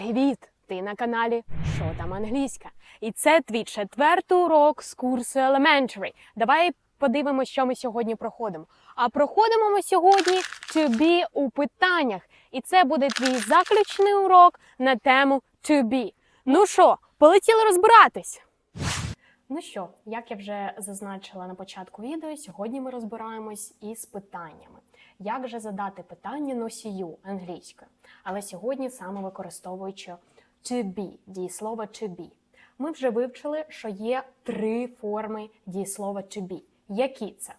Привіт! Ти на каналі Що там англійська? І це твій четвертий урок з курсу Elementary. Давай подивимось, що ми сьогодні проходимо. А проходимо ми сьогодні to be у питаннях. І це буде твій заключний урок на тему to be. Ну що, полетіли розбиратись? Ну що, як я вже зазначила на початку відео, сьогодні ми розбираємось із питаннями. Як же задати питання носію англійською? Але сьогодні саме використовуючи to be, дієслово to be. Ми вже вивчили, що є три форми дієслова to be. Які це?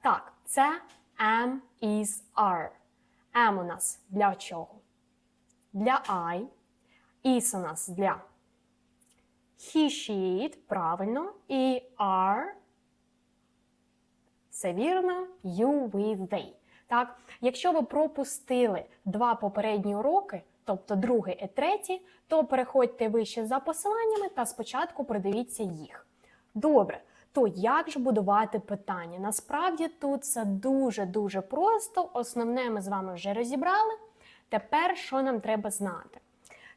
Так, це am, is, are. Am у нас для чого? Для I. Is у нас для he, she, it, правильно. І are це вірно, you, we, they. Так, якщо ви пропустили два попередні уроки, тобто другий і третій, то переходьте вище за посиланнями та спочатку придивіться їх. Добре, то як ж будувати питання? Насправді тут це дуже-дуже просто. Основне ми з вами вже розібрали. Тепер що нам треба знати?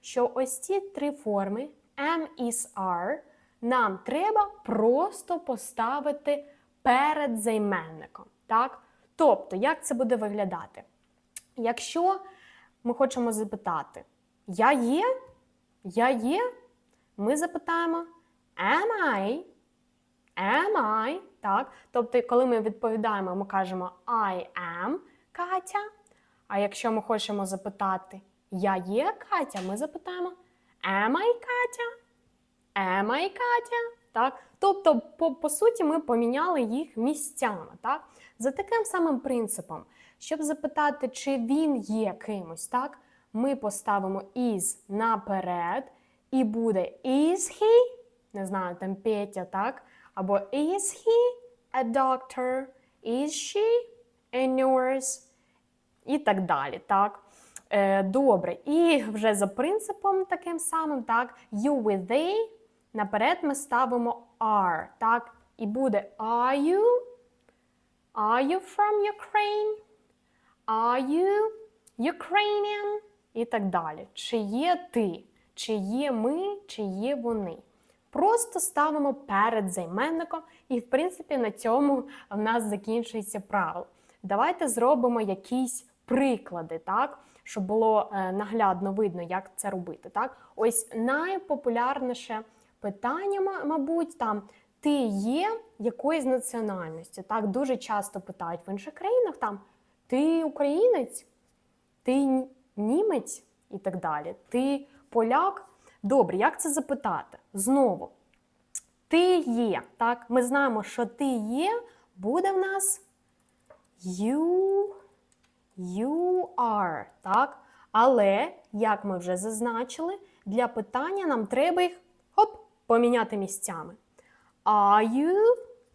Що ось ці три форми am, is, are нам треба просто поставити перед займенником. Так? Тобто, як це буде виглядати? Якщо ми хочемо запитати, я є? Я є? Ми запитаємо am I? Am I? Так? Тобто, коли ми відповідаємо, ми кажемо I am Катя. А якщо ми хочемо запитати Я є Катя, ми запитаємо Am I Катя? Am I Катя? Так? Тобто, по, по суті, ми поміняли їх місцями. Так? За таким самим принципом, щоб запитати, чи він є кимось, так? ми поставимо is наперед, і буде is he, не знаю, там Петя, так? Або is he a doctor, is she a nurse, і так далі. так? Е, добре, і вже за принципом таким самим, так, you with they, наперед ми ставимо are, так? І буде are you? Are you from Ukraine? Are you Ukrainian? І так далі. Чи є ти? Чи є ми, чи є вони? Просто ставимо перед займенником, і, в принципі, на цьому в нас закінчується правило. Давайте зробимо якісь приклади, так? щоб було е, наглядно видно, як це робити. Так? Ось найпопулярніше питання, мабуть, там ти є якоїсь національності. Так дуже часто питають в інших країнах там ти українець, ти німець і так далі. Ти поляк. Добре, як це запитати? Знову, ти є. Так, ми знаємо, що ти є, буде в нас you, you are. Так? Але, як ми вже зазначили, для питання нам треба їх поміняти місцями. Are you,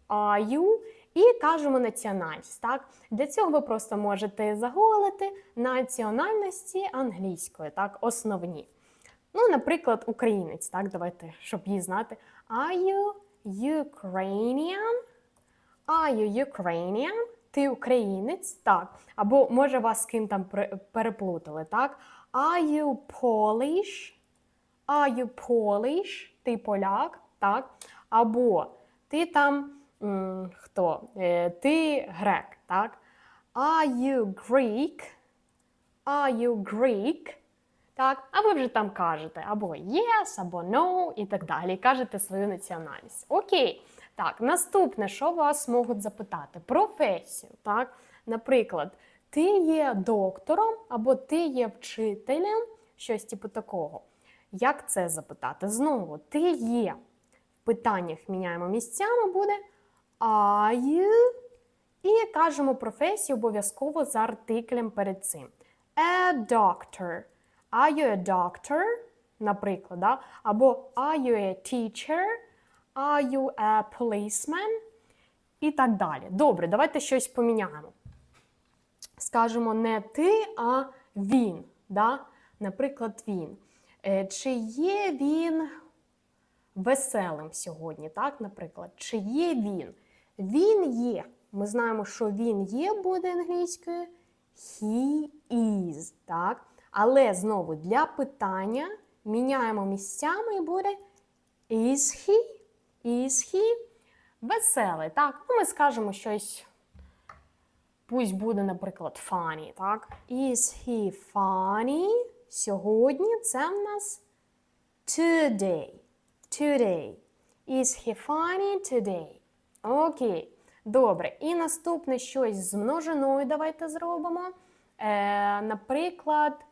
are you, і кажемо національність. Так? Для цього ви просто можете заголити національності англійської, так, основні. Ну, наприклад, українець, так, давайте, щоб її знати. Are you Ukrainian? Are you Ukrainian? Ти українець? Так. Або може вас з ким там переплутали, так? Are you Polish? Are you Polish? Ти поляк, так? Або ти там хто? Е, ти грек, так? Are you Greek? Are you Greek? Так, а ви вже там кажете або yes, або no і так далі. І кажете свою національність. Окей. Так, наступне, що вас можуть запитати? Професію. Так? Наприклад, ти є доктором або ти є вчителем, щось типу такого. Як це запитати? Знову, ти є. В питаннях міняємо місцями, буде you? І кажемо професію обов'язково з артиклем перед цим. A doctor. Are you a doctor? Наприклад, да? або Are you a teacher? Are you a policeman? І так далі. Добре, давайте щось поміняємо. Скажемо не ти, а він. Да? Наприклад, він. Е, Чи є він веселим сьогодні? Так, наприклад, чи є він? Він є. Ми знаємо, що він є буде англійською. He is. Так? Але знову для питання міняємо місцями і буде is he? Is he? Веселий, так? Ну, ми скажемо щось. Пусть буде, наприклад, funny, так? Is he funny? Сьогодні це в нас today. Today. Is he funny today? Окей. Добре. І наступне щось з множиною давайте зробимо. Е, наприклад.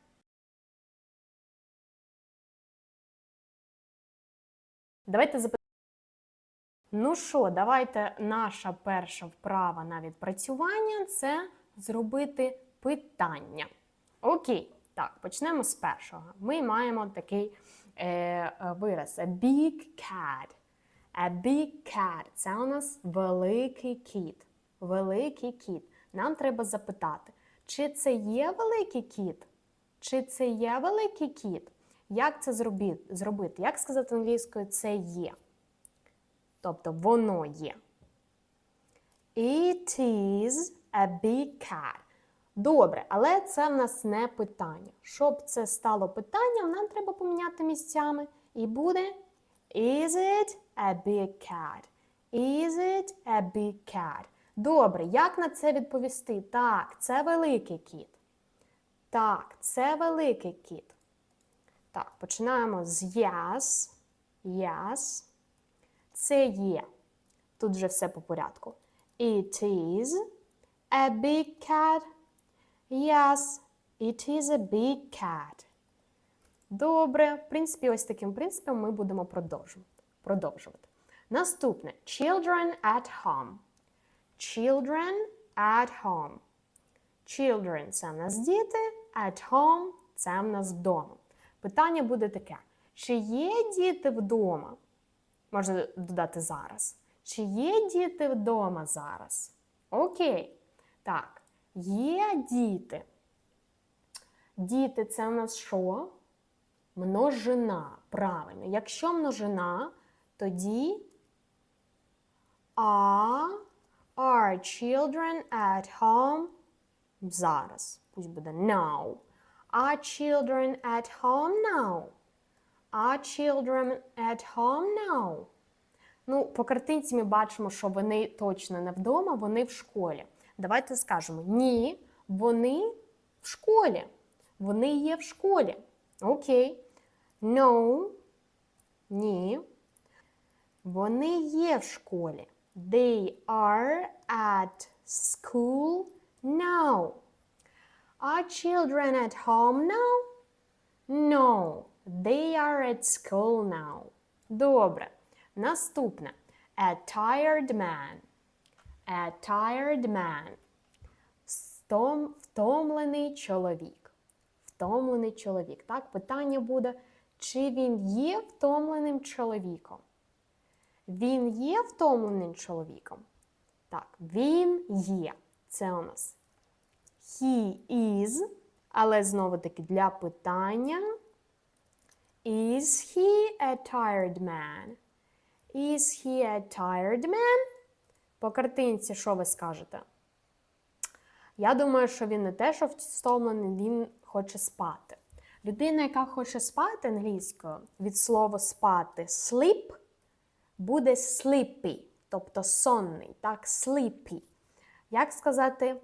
Давайте запитаємо. Ну що, давайте наша перша вправа на відпрацювання це зробити питання. Окей, так, почнемо з першого. Ми маємо такий е, е, вираз: a big cat. A big cat. Це у нас великий кіт. Великий кіт. Нам треба запитати, чи це є великий кіт? Чи це є великий кіт? Як це зробити? зробити? Як сказати англійською це є? Тобто воно є. It is a big cat. Добре, але це в нас не питання. Щоб це стало питанням, нам треба поміняти місцями. І буде Is it a big cat? Is it a big cat? Добре, як на це відповісти? Так, це великий кіт. Так, це великий кіт. Так, починаємо з yes. Yes. Це є. Тут вже все по порядку. It is a big cat. Yes, it is a big cat. Добре. В принципі, ось таким принципом ми будемо продовжувати. Наступне children at home. Children at home. Children це в нас діти, at home це в нас вдома. Питання буде таке: чи є діти вдома? Можна додати зараз. Чи є діти вдома зараз? Окей. Так, є діти. Діти це в нас що? Множина. Правильно. Якщо множина, тоді are, are children at home зараз. Пусть буде now. Are children at home now? Are children at home now? Ну, по картинці ми бачимо, що вони точно не вдома, вони в школі. Давайте скажемо: ні, вони в школі. Вони є в школі. Окей. No. Ні. Вони є в школі. They are at school now. Are children at home now? No. They are at school now. Добре. Наступне. A tired man. A tired man. Стом, втомлений чоловік. Втомлений чоловік. Так, питання буде, чи він є втомленим чоловіком? Він є втомленим чоловіком? Так, він є. Це у нас he is, але знову таки для питання. Is he a tired man? Is he a tired man? По картинці, що ви скажете? Я думаю, що він не те, що втомлений, він хоче спати. Людина, яка хоче спати англійською, від слова спати sleep, буде sleepy, тобто сонний, так, sleepy. Як сказати,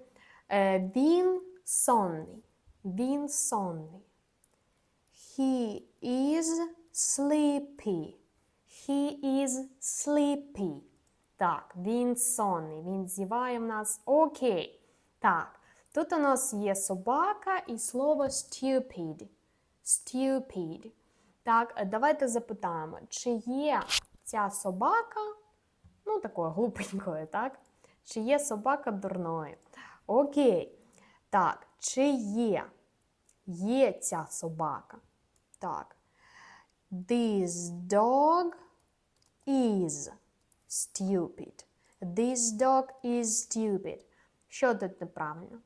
е, він сонний, він сонний. He is sleepy. He is sleepy. Так, він сонний, він зіває в нас. Окей. Так, тут у нас є собака і слово stupid. Stupid. Так, давайте запитаємо, чи є ця собака, ну, такою глупенькою, так? Чи є собака дурною? Окей. Так, чи є? Є ця собака. Так. This dog is stupid. This dog is stupid. Що тут неправильно?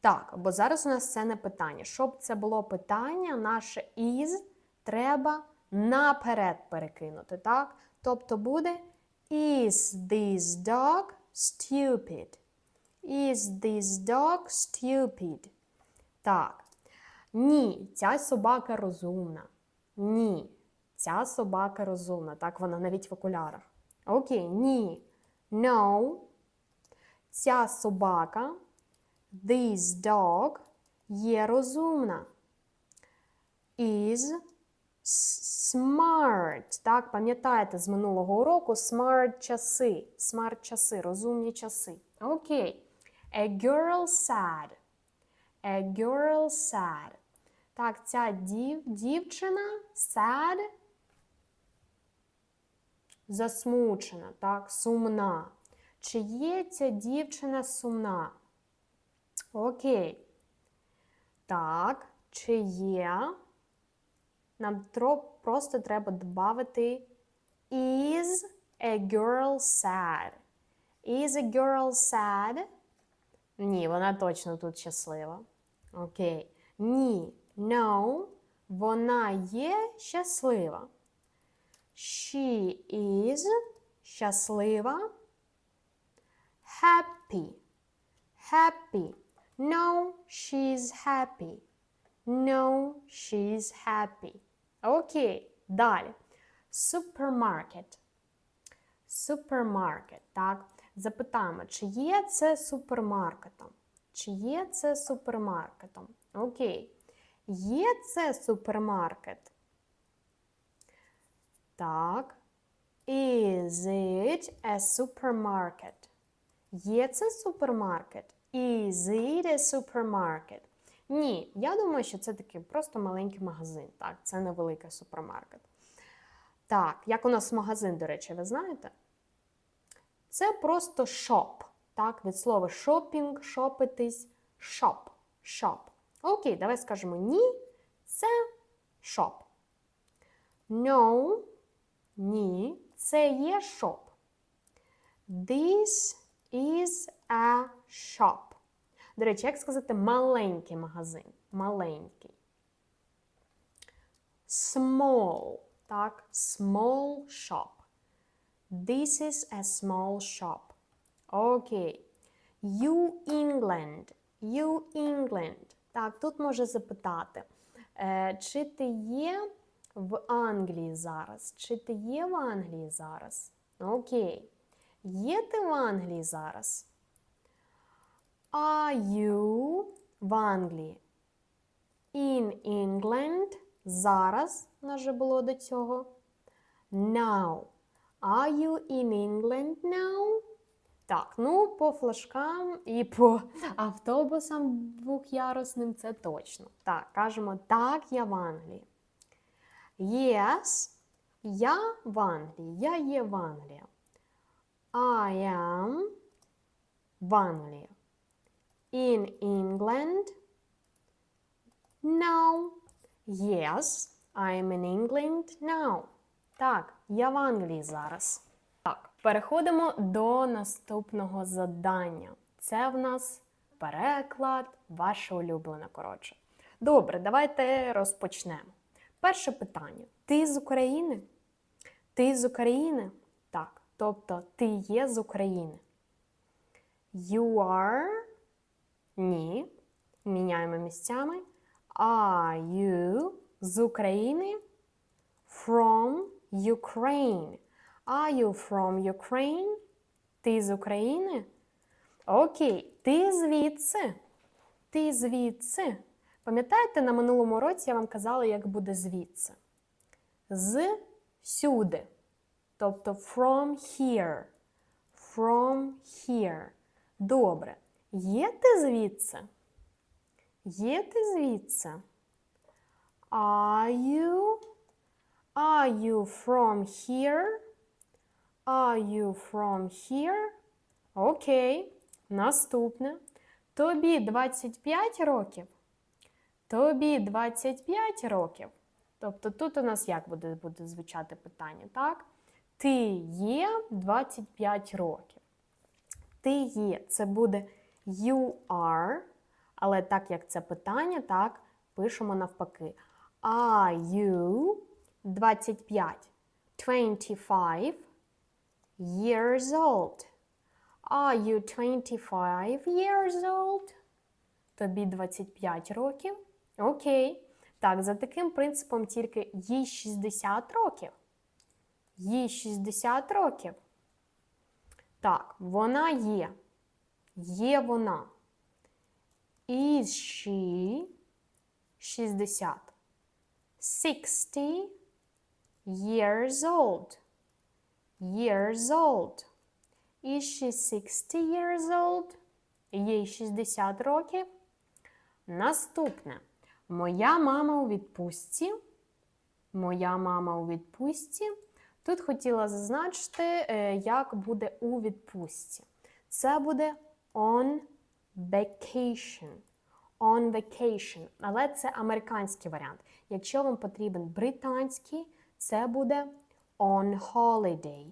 Так, бо зараз у нас це не питання. Щоб це було питання, наше is треба наперед перекинути. так? Тобто буде Is this dog stupid? Is this dog stupid? Так. Ні, ця собака розумна. Ні, ця собака розумна. Так, вона навіть в окулярах. Окей, ні. No. Ця собака, this dog, є розумна. Is smart. Так, пам'ятаєте з минулого уроку smart часи. Smart часи, розумні часи. Окей. A girl sad. A girl sad. Так, ця дів, дівчина sad. Засмучена, так, сумна. Чи є ця дівчина сумна? Окей. Так, чи є? Нам просто треба додати is a girl sad. Is a girl sad? Ні, вона точно тут щаслива. Окей. Ні. No. Вона є щаслива. She is щаслива. Happy. Happy. No, she's happy. No, she's happy. Окей, далі. Супермаркет. Супермаркет. Так, запитаємо, чи є це супермаркетом? Чи є це супермаркетом? Окей. Є це супермаркет? Так. Is it a supermarket? Є це супермаркет? Is it a supermarket? Ні, я думаю, що це такий просто маленький магазин. Так, це невеликий супермаркет. Так, як у нас магазин, до речі, ви знаєте? Це просто шоп. Так, від слова шопінг, шопитись, шоп. Шоп. Окей, давай скажемо ні. Це шоп. No, ні, це є шоп. This is a shop. До речі, як сказати маленький магазин? Маленький. Small. Так, small shop. This is a small shop. Окей. You England. You England. Так, тут може запитати, е, чи ти є в Англії зараз? Чи ти є в Англії зараз? Окей. Є ти в Англії зараз? Are you в Англії? In England. Зараз у нас вже було до цього. Now. Are you in England now? Так, ну по флажкам і по автобусам двохярусним це точно. Так, кажемо так, я в Англії. Yes, я в Англії. Я є в Англії. I am в Англії. In England. No. Yes, I'm in England now. Так, я в Англії зараз. Так, переходимо до наступного завдання. Це в нас переклад, ваше улюблене, коротше. Добре, давайте розпочнемо. Перше питання: ти з України? Ти з України? Так, тобто ти є з України. You are ні. Міняємо місцями. Are you з України? From Ukraine. Are you from Ukraine? Ти з України? Окей, ти звідси? Ти звідси? Пам'ятаєте, на минулому році я вам казала, як буде звідси? З сюди. Тобто from here. From here. Добре. Є ти звідси? Є ти звідси? Are you? Are you from here? Are you from here? Окей. Наступне. Тобі 25 років? Тобі 25 років. Тобто тут у нас як буде, буде звучати питання, так? Ти є 25 років. Ти є. Це буде you are. Але так як це питання, так, пишемо навпаки. Are you 25? 25 years old. Are you 25 years old? Тобі 25 років. Окей. Так, за таким принципом тільки їй 60 років. Їй 60 років. Так, вона є. Є вона. Is she 60? 60 years old. Years old. Is she 60 years old? Їй 60 років. Наступне. Моя мама у відпустці. Моя мама у відпустці. Тут хотіла зазначити, е, як буде у відпустці. Це буде on vacation. On vacation. Але це американський варіант. Якщо вам потрібен британський, це буде on holiday.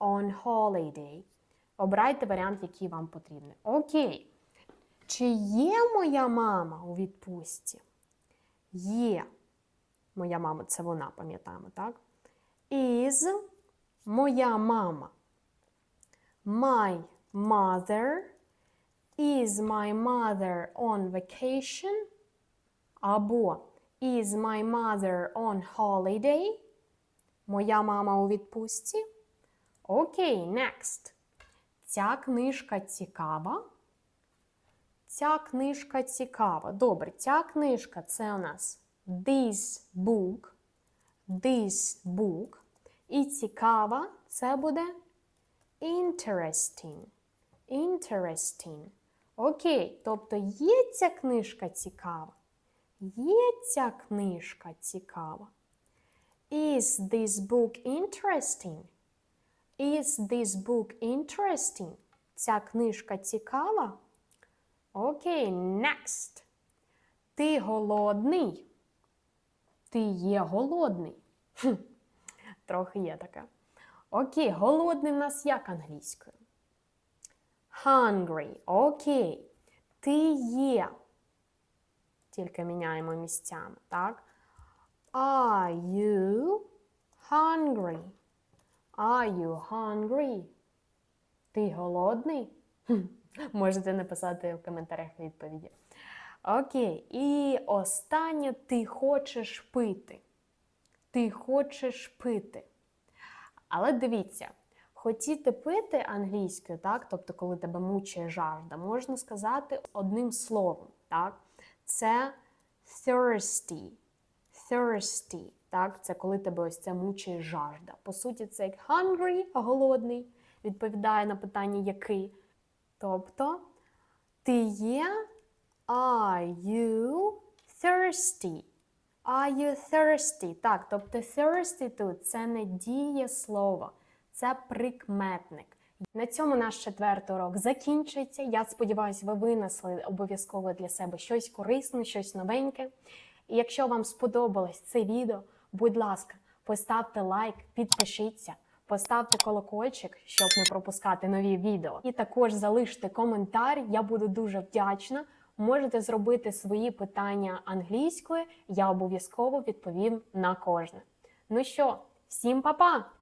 On holiday. Обирайте варіант, який вам потрібний. Окей. Чи є моя мама у відпустці? Є. Моя мама, це вона, пам'ятаємо, так? Is моя мама. My mother. Is my mother on vacation? Або Is my mother on holiday? Моя мама у відпустці. Окей, next. Ця книжка цікава. Ця книжка цікава. Добре, ця книжка це у нас this book. This book. І цікава це буде interesting. Interesting. Окей, тобто є ця книжка цікава. Є ця книжка цікава. Is this book interesting? Is this book interesting? Ця книжка цікава? Окей, next. Ти голодний? Ти є голодний? Хм, трохи є таке. Окей, голодний в нас як англійською? Hungry. Окей. Ти є. Тільки міняємо місцями, так? Are you hungry? Are you hungry? Ти голодний? Можете написати в коментарях відповіді. Окей. І останнє ти хочеш пити. Ти хочеш пити. Але дивіться, хотіти пити англійською, так, тобто, коли тебе мучає жажда, можна сказати одним словом. так? Це thirsty. Thirsty. Так, це коли тебе ось це мучає жажда. По суті, це як hungry, голодний, відповідає на питання який. Тобто, ти є are you thirsty? Are you thirsty? Так, тобто thirsty тут це не дієслово, це прикметник. На цьому наш четвертий урок закінчується. Я сподіваюся, ви винесли обов'язково для себе щось корисне, щось новеньке. І якщо вам сподобалось це відео, будь ласка, поставте лайк, підпишіться, поставте колокольчик, щоб не пропускати нові відео. І також залиште коментар. Я буду дуже вдячна. Можете зробити свої питання англійською, я обов'язково відповім на кожне. Ну що, всім па-па!